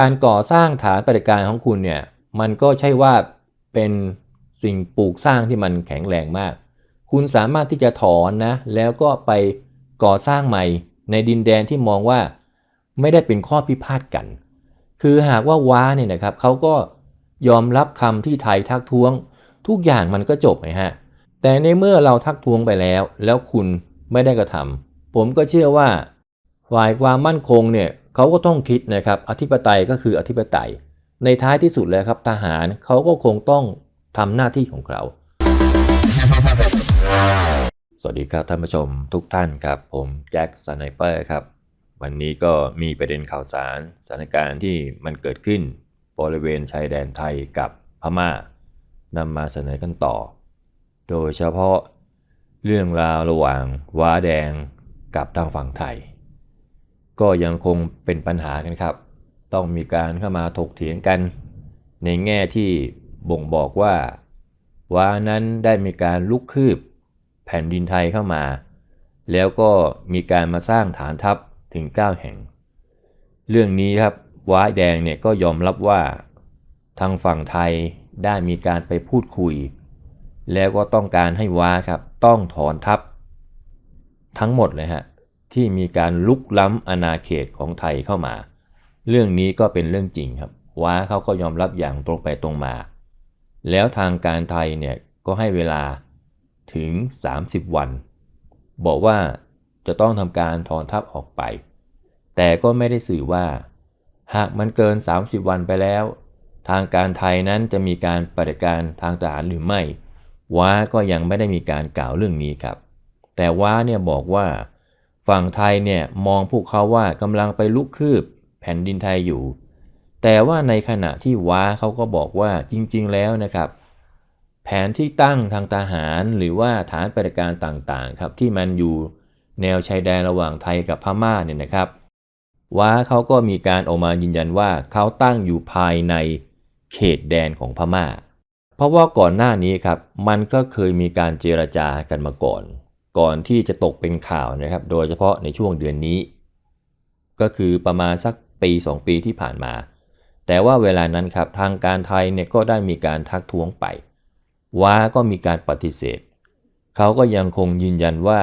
การก่อสร้างฐานปฏิการของคุณเนี่ยมันก็ใช่ว่าเป็นสิ่งปลูกสร้างที่มันแข็งแรงมาก คุณสามารถที่จะถอนนะ แล้วก็ไปก่อสร้างใหม่ในดินแดนที่มองว่า ไม่ได้เป็นข้อพิพาทกัน คือหากว่าว้าเนี่ยนะครับเขาก็ยอมรับคำที่ไทยทักท้วง ทุกอย่างมันก็จบไงฮะ แต่ในเมื่อเราทักท้วงไปแล้ว แล้วคุณไม่ได้กระทำผมก็เชื่อว่าฝ่ายความมั่นคงเนี่ย เขาก็ต้องคิดนะครับอธิปไตยก็คืออธิปไตย ในท้ายที่สุดแล้วครับทหารเขาก็คงต้องทำหน้าที่ของเขา สวัสดีครับท่านผู้ชมทุกท่านครับ ผมแจ็คสไนเปอร์ครับ วันนี้ก็มีประเด็นข่าวสารสถานการณ์ที่มันเกิดขึ้นบริเวณชายแดนไทยกับพม่านำมาเสนอกันต่อ โดยเฉพาะเรื่องราวระหว่างว้าแดงกับทางฝั่งไทย ก็ยังคงเป็นปัญหากันครับ ต้องมีการเข้ามาถกเถียงกัน ในแง่ที่บ่งบอกว่าว้านั้นได้มีการลุกคืบแผ่นดินไทยเข้ามา แล้วก็มีการมาสร้างฐานทัพถึง 9 แห่ง เรื่องนี้ครับว้าแดงเนี่ยก็ยอมรับว่า ทางฝั่งไทยได้มีการไปพูดคุย แล้วก็ต้องการให้ว้าครับต้องถอนทัพ ทั้งหมดเลยฮะ ที่มีการลุกล้ำอาณาเขตของไทยเข้ามา เรื่องนี้ก็เป็นเรื่องจริงครับ ว้าเขาก็ยอมรับอย่างตรงไปตรงมา แล้วทางการไทยเนี่ยก็ให้เวลาถึง 30 วัน บอกว่าจะต้องทำการถอนทัพออกไป แต่ก็ไม่ได้สื่อว่า หากมันเกิน 30 วันไปแล้ว ทางการไทยนั้นจะมีการปฏิการทางทหารหรือไม่ ว้าก็ยังไม่ได้มีการกล่าวเรื่องนี้ครับ แต่ว้าเนี่ยบอกว่า ฝั่งไทยเนี่ยมองพวกเขาว่ากำลังไปลุกคืบแผ่นดินไทยอยู่ แต่ว่าในขณะที่ว้าเขาก็บอกว่าจริงๆแล้วนะครับ แผนที่ตั้งทางทหารหรือว่าฐานปฏิการต่างๆครับที่มันอยู่แนวชายแดนระหว่างไทยกับพม่าเนี่ยนะครับ ว้าเขาก็มีการออกมายืนยันว่าเขาตั้งอยู่ภายในเขตแดนของพม่า เพราะว่าก่อนหน้านี้ครับมันก็เคยมีการเจรจากันมาก่อน ก่อนที่จะตกเป็นข่าวนะครับ โดยเฉพาะในช่วงเดือนนี้ ก็คือประมาณสักปี 2 ปีที่ผ่านมา แต่ว่าเวลานั้นครับทางการไทยเนี่ยก็ได้มีการทักท้วงไป ว้าก็มีการปฏิเสธ เขาก็ยังคงยืนยันว่า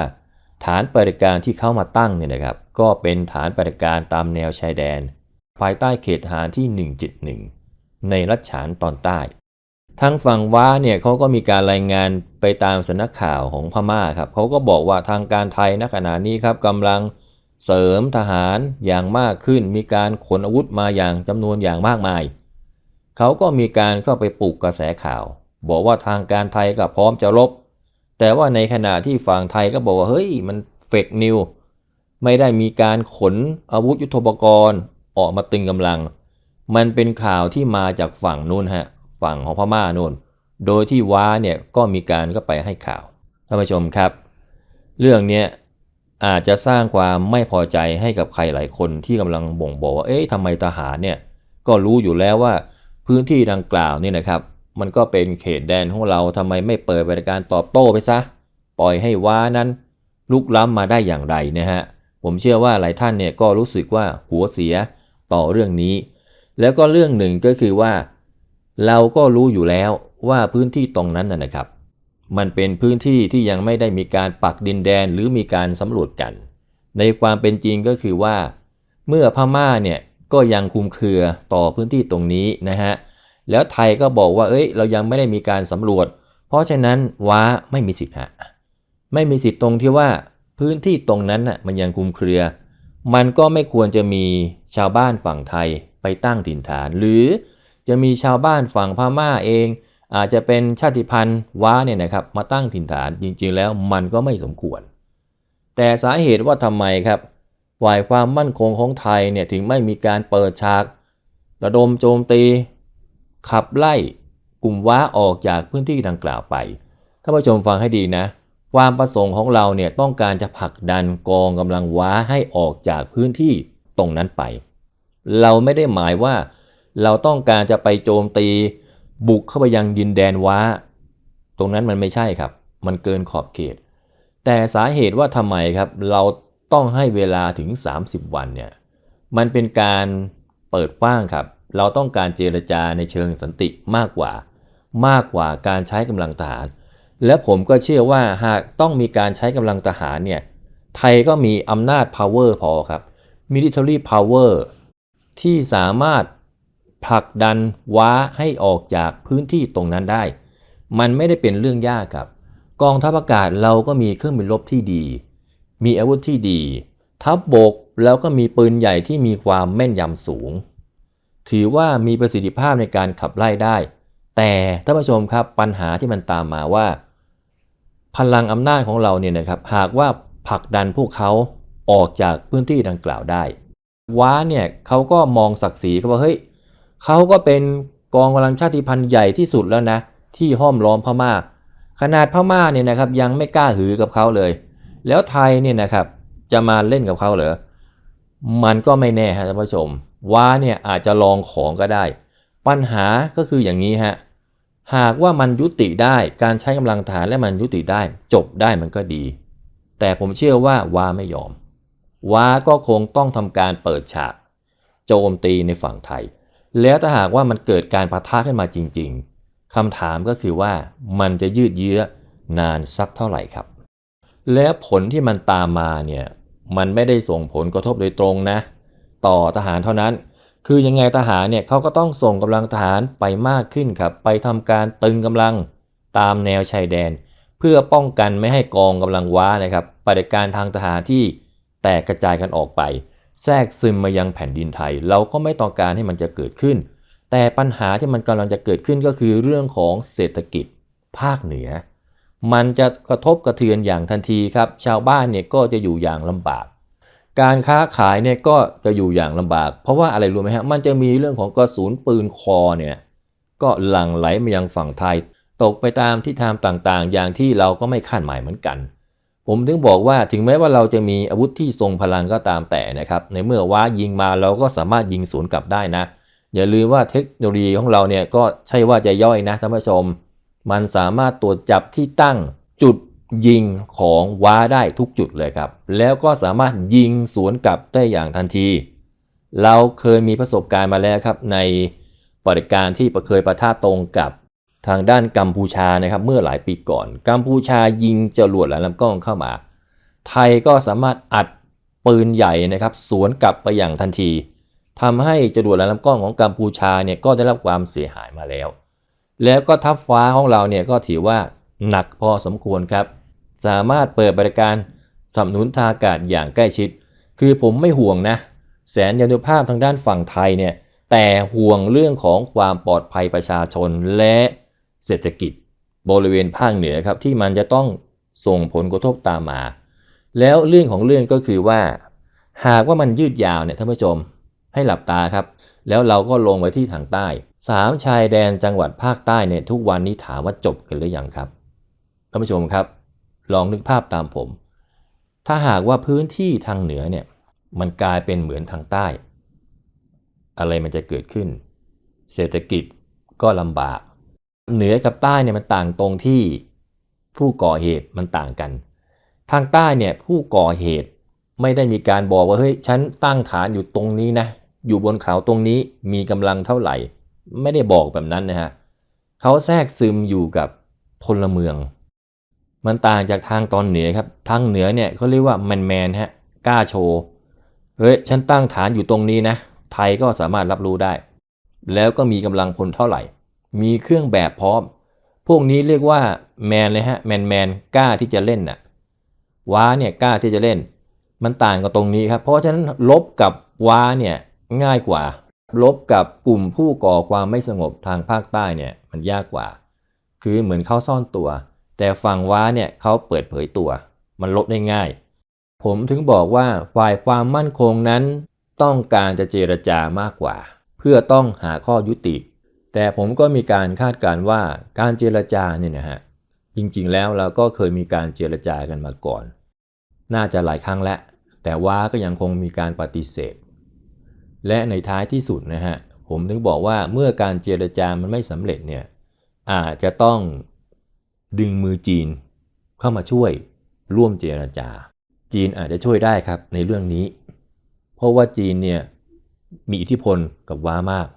ฐานปฏิการที่เข้ามาตั้งเนี่ยนะครับ ก็เป็นฐานปฏิการตามแนวชายแดน ภายใต้เขตทหารที่ 171 ในรัชฉานตอนใต้ ทางฝั่งว้าเนี่ยเขาก็มีการรายงานไปตามสำนักข่าวของพม่าครับเขาก็บอกว่าทางการไทยณขณะนี้ครับกำลังเสริมทหารอย่างมากขึ้น มีการขนอาวุธมาอย่างจำนวนอย่างมากมาย เขาก็มีการเข้าไปปลุกกระแสข่าว บอกว่าทางการไทยก็พร้อมจะรบ แต่ว่าในขณะที่ฝั่งไทยก็บอกว่าเฮ้ยมันเฟกนิวไม่ได้มีการขนอาวุธยุทโธปกรณ์ออกมาตึงกำลัง มันเป็นข่าวที่มาจากฝั่งนู้นฮะ ฝั่งของพม่านู่น โดยที่ว้าเนี่ยก็มีการก็ไปให้ข่าวท่านผู้ชมครับ เรื่องเนี้ยอาจจะสร้างความไม่พอใจให้กับใครหลายคนที่กำลังบ่งบอกว่าเอ๊ะทำไมทหารเนี่ยก็รู้อยู่แล้วว่าพื้นที่ดังกล่าวนี่นะครับ มันก็เป็นเขตแดนของเราทำไมไม่เปิดบริการตอบโต้ไปซะ ปล่อยให้ว้านั้นลุกล้ำมาได้อย่างไรนะฮะผมเชื่อว่าหลายท่านเนี่ยก็รู้สึกว่าหัวเสียต่อเรื่องนี้ แล้วก็เรื่องหนึ่งก็คือว่า เราก็รู้อยู่แล้วว่าพื้นที่ตรงนั้นนะครับ มันเป็นพื้นที่ที่ยังไม่ได้มีการปักดินแดนหรือมีการสำรวจกัน ในความเป็นจริงก็คือว่า เมื่อพม่าเนี่ยก็ยังคุมเครือต่อพื้นที่ตรงนี้นะฮะแล้วไทยก็บอกว่าเอ้ย เรายังไม่ได้มีการสำรวจ เพราะฉะนั้นว้าไม่มีสิทธิ์ฮะไม่มีสิทธิ์ตรงที่ว่าพื้นที่ตรงนั้นน่ะมันยังคุมเครือ มันก็ไม่ควรจะมีชาวบ้านฝั่งไทยไปตั้งถิ่นฐาน หรือ จะมีชาวบ้านฝั่งพม่าเอง อาจจะเป็นชาติพันธุ์ว้าเนี่ยนะครับมาตั้งถิ่นฐานจริงๆแล้วมันก็ไม่สมควร แต่สาเหตุว่าทำไมครับฝ่ายความมั่นคงของไทยเนี่ยถึงไม่มีการเปิดฉาก ระดมโจมตี ขับไล่กลุ่มว้าออกจากพื้นที่ดังกล่าวไปท่านผู้ชมฟังให้ดีนะ ความประสงค์ของเราเนี่ยต้องการจะผลักดันกองกำลังว้าให้ออกจากพื้นที่ตรงนั้นไป เราไม่ได้หมายว่า เราต้องการจะไปโจมตีบุกเข้าไปยังดินแดนว้า ตรงนั้นมันไม่ใช่ครับ มันเกินขอบเขต แต่สาเหตุว่าทำไมครับเราต้องให้เวลาถึง 30 วันเนี่ยมันเป็นการเปิดกว้างครับ เราต้องการเจรจาในเชิงสันติมากกว่า มากกว่าการใช้กำลังทหาร และผมก็เชื่อว่าหากต้องมีการใช้กำลังทหารเนี่ยไทยก็มีอำนาจ power พอครับ military power ที่สามารถ ผลักดันว้าให้ออกจากพื้นที่ตรงนั้นได้ มันไม่ได้เป็นเรื่องยากครับ กองทัพอากาศเราก็มีเครื่องบินรบที่ดี มีอาวุธที่ดี ทัพบบกแล้วก็มีปืนใหญ่ที่มีความแม่นยำสูง ถือว่ามีประสิทธิภาพในการขับไล่ได้ แต่ท่านผู้ชมครับปัญหาที่มันตามมาว่า พลังอำนาจของเราเนี่ยนะครับหากว่าผลักดันพวกเขาออกจากพื้นที่ดังกล่าวได้ ว้าเนี่ยเขาก็มองศักดิ์ศรีเขาว่าเฮ้ย เขาก็เป็นกองกำลังชาติพันธุ์ใหญ่ที่สุดแล้วนะ ที่ห้อมล้อมพม่า ขนาดพม่าเนี่ยนะครับยังไม่กล้าหือกับเขาเลย แล้วไทยเนี่ยนะครับจะมาเล่นกับเขาเหรอ มันก็ไม่แน่ฮะท่านผู้ชมว้าเนี่ยอาจจะลองของก็ได้ ปัญหาก็คืออย่างนี้ฮะ หากว่ามันยุติได้ การใช้กำลังทหารและมันยุติได้ จบได้มันก็ดี แต่ผมเชื่อว่าว้าไม่ยอม ว้าก็คงต้องทำการเปิดฉาก โจมตีในฝั่งไทย แล้วถ้าหากว่ามันเกิดการปะทะขึ้นมาจริง ๆคำถามก็คือว่ามันจะยืดเยื้อนานสักเท่าไหร่ครับ และผลที่มันตามมาเนี่ยมันไม่ได้ส่งผลกระทบโดยตรงนะ ต่อทหารเท่านั้น คือยังไงทหารเนี่ยเขาก็ต้องส่งกำลังทหารไปมากขึ้นครับ ไปทำการตึงกำลังตามแนวชายแดน เพื่อป้องกันไม่ให้กองกำลังว้านะครับปฏิการทางทหารที่แตกกระจายกันออกไป แทรกซึมมายังแผ่นดินไทย เราก็ไม่ต้องการให้มันจะเกิดขึ้น แต่ปัญหาที่มันกำลังจะเกิดขึ้นก็คือเรื่องของเศรษฐกิจภาคเหนือ มันจะกระทบกระเทือนอย่างทันทีครับ ชาวบ้านเนี่ยก็จะอยู่อย่างลำบาก การค้าขายเนี่ยก็จะอยู่อย่างลำบาก เพราะว่าอะไรรู้ไหมฮะมันจะมีเรื่องของกระสุนปืนคอเนี่ยก็หลั่งไหลมายังฝั่งไทย ตกไปตามทิศทางต่างๆ อย่างที่เราก็ไม่คาดหมายเหมือนกัน ผมถึงบอกว่าถึงแม้ว่าเราจะมีอาวุธที่ทรงพลังก็ตามแต่นะครับ ในเมื่อว้ายิงมาเราก็สามารถยิงสวนกลับได้นะ อย่าลืมว่าเทคโนโลยีของเราเนี่ยก็ใช่ว่าจะย่อยนะท่านผู้ชม มันสามารถตรวจจับที่ตั้งจุดยิงของว้าได้ทุกจุดเลยครับ แล้วก็สามารถยิงสวนกลับได้อย่างทันที เราเคยมีประสบการณ์มาแล้วครับในปฏิการที่เคยประท่าตรงกับ ทางด้านกัมพูชานะครับเมื่อหลายปีก่อน กัมพูชายิงจรวดและลำกล้องเข้ามา ไทยก็สามารถอัดปืนใหญ่นะครับสวนกลับไปอย่างทันทีทำให้จรวดและลำกล้องของกัมพูชาเนี่ยก็ได้รับความเสียหายมาแล้ว แล้วก็ทัพฟ้าของเราเนี่ยก็ถือว่าหนักพอสมควรครับ สามารถเปิดบริการสนับสนุนทางอากาศอย่างใกล้ชิด คือผมไม่ห่วงนะ แสนยานุภาพทางด้านฝั่งไทยเนี่ยแต่ห่วงเรื่องของความปลอดภัยประชาชนและ เศรษฐกิจ บริเวณภาคเหนือครับที่มันจะต้องส่งผลกระทบตามมา แล้วเรื่องของเรื่องก็คือว่า หากว่ามันยืดยาวเนี่ยท่านผู้ชมให้หลับตาครับ แล้วเราก็ลงไปที่ทางใต้สามชายแดนจังหวัดภาคใต้เนี่ยทุกวันนี้ถามว่าจบกันหรือยังครับท่านผู้ชมครับ ลองนึกภาพตามผม ถ้าหากว่าพื้นที่ทางเหนือเนี่ยมันกลายเป็นเหมือนทางใต้ อะไรมันจะเกิดขึ้น เศรษฐกิจก็ลำบาก เหนือกับใต้เนี่ยมันต่างตรงที่ผู้ก่อเหตุมันต่างกัน ทางใต้เนี่ยผู้ก่อเหตุไม่ได้มีการบอกว่าเฮ้ยฉันตั้งฐานอยู่ตรงนี้นะ อยู่บนเขาตรงนี้มีกำลังเท่าไหร่ ไม่ได้บอกแบบนั้นนะฮะเขาแทรกซึมอยู่กับพลเมือง มันต่างจากทางตอนเหนือครับ ทางเหนือเนี่ยเขาเรียกว่าแมนแมนฮะกล้าโชว์เฮ้ยฉันตั้งฐานอยู่ตรงนี้นะ ไทยก็สามารถรับรู้ได้ แล้วก็มีกำลังพลเท่าไหร่ มีเครื่องแบบพร้อม พวกนี้เรียกว่าแมนเลยฮะแมนแมนกล้าที่จะเล่นน่ะว้าเนี่ยกล้าที่จะเล่น มันต่างกับตรงนี้ครับ เพราะฉะนั้นลบกับว้าเนี่ยง่ายกว่า ลบกับกลุ่มผู้ก่อความไม่สงบทางภาคใต้เนี่ยมันยากกว่า คือเหมือนเขาซ่อนตัว แต่ฝั่งว้าเนี่ยเขาเปิดเผยตัว มันลบได้ง่าย ผมถึงบอกว่าฝ่ายความมั่นคงนั้นต้องการจะเจรจามากกว่า เพื่อต้องหาข้อยุติ แต่ผมก็มีการคาดการณ์ว่าการเจรจาเนี่ยนะฮะจริงๆแล้วเราก็เคยมีการเจรจากันมาก่อน น่าจะหลายครั้งแล้วแต่ว่าก็ยังคงมีการปฏิเสธ และในท้ายที่สุดนะฮะผมถึงบอกว่าเมื่อการเจรจามันไม่สำเร็จเนี่ยอาจจะต้องดึงมือจีนเข้ามาช่วยร่วมเจรจา จีนอาจจะช่วยได้ครับในเรื่องนี้ เพราะว่าจีนเนี่ยมีอิทธิพลกับว้ามาก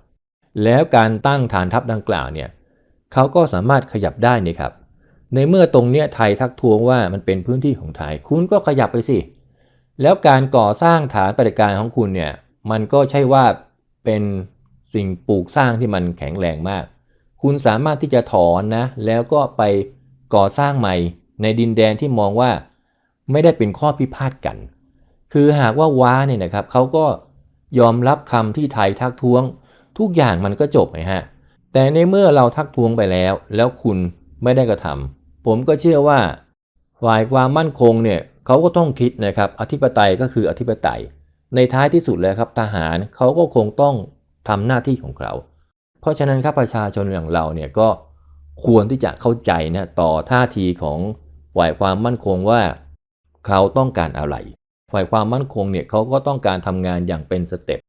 แล้วการตั้งฐานทัพดังกล่าวเนี่ยเขาก็สามารถขยับได้นี่ครับ ในเมื่อตรงเนี้ยไทยทักท้วงว่ามันเป็นพื้นที่ของไทย คุณก็ขยับไปสิ แล้วการก่อสร้างฐานปฏิการของคุณเนี่ยมันก็ใช่ว่าเป็นสิ่งปลูกสร้างที่มันแข็งแรงมาก คุณสามารถที่จะถอนนะ แล้วก็ไปก่อสร้างใหม่ในดินแดนที่มองว่าไม่ได้เป็นข้อพิพาทกัน คือหากว่าว้าเนี่ยนะครับเขาก็ยอมรับคำที่ไทยทักท้วง ทุกอย่างมันก็จบไงฮะ แต่ในเมื่อเราทักท้วงไปแล้ว แล้วคุณไม่ได้กระทำผมก็เชื่อว่า ฝ่ายความมั่นคงเนี่ยเขาก็ต้องคิดนะครับ อธิปไตยก็คืออธิปไตย ในท้ายที่สุดแล้วครับทหารเขาก็คงต้องทำหน้าที่ของเขา เพราะฉะนั้นครับประชาชนอย่างเราเนี่ยก็ควรที่จะเข้าใจนะต่อท่าทีของฝ่ายความมั่นคงว่า เขาต้องการอะไร ฝ่ายความมั่นคงเนี่ยเขาก็ต้องการทำงานอย่างเป็นสเต็ป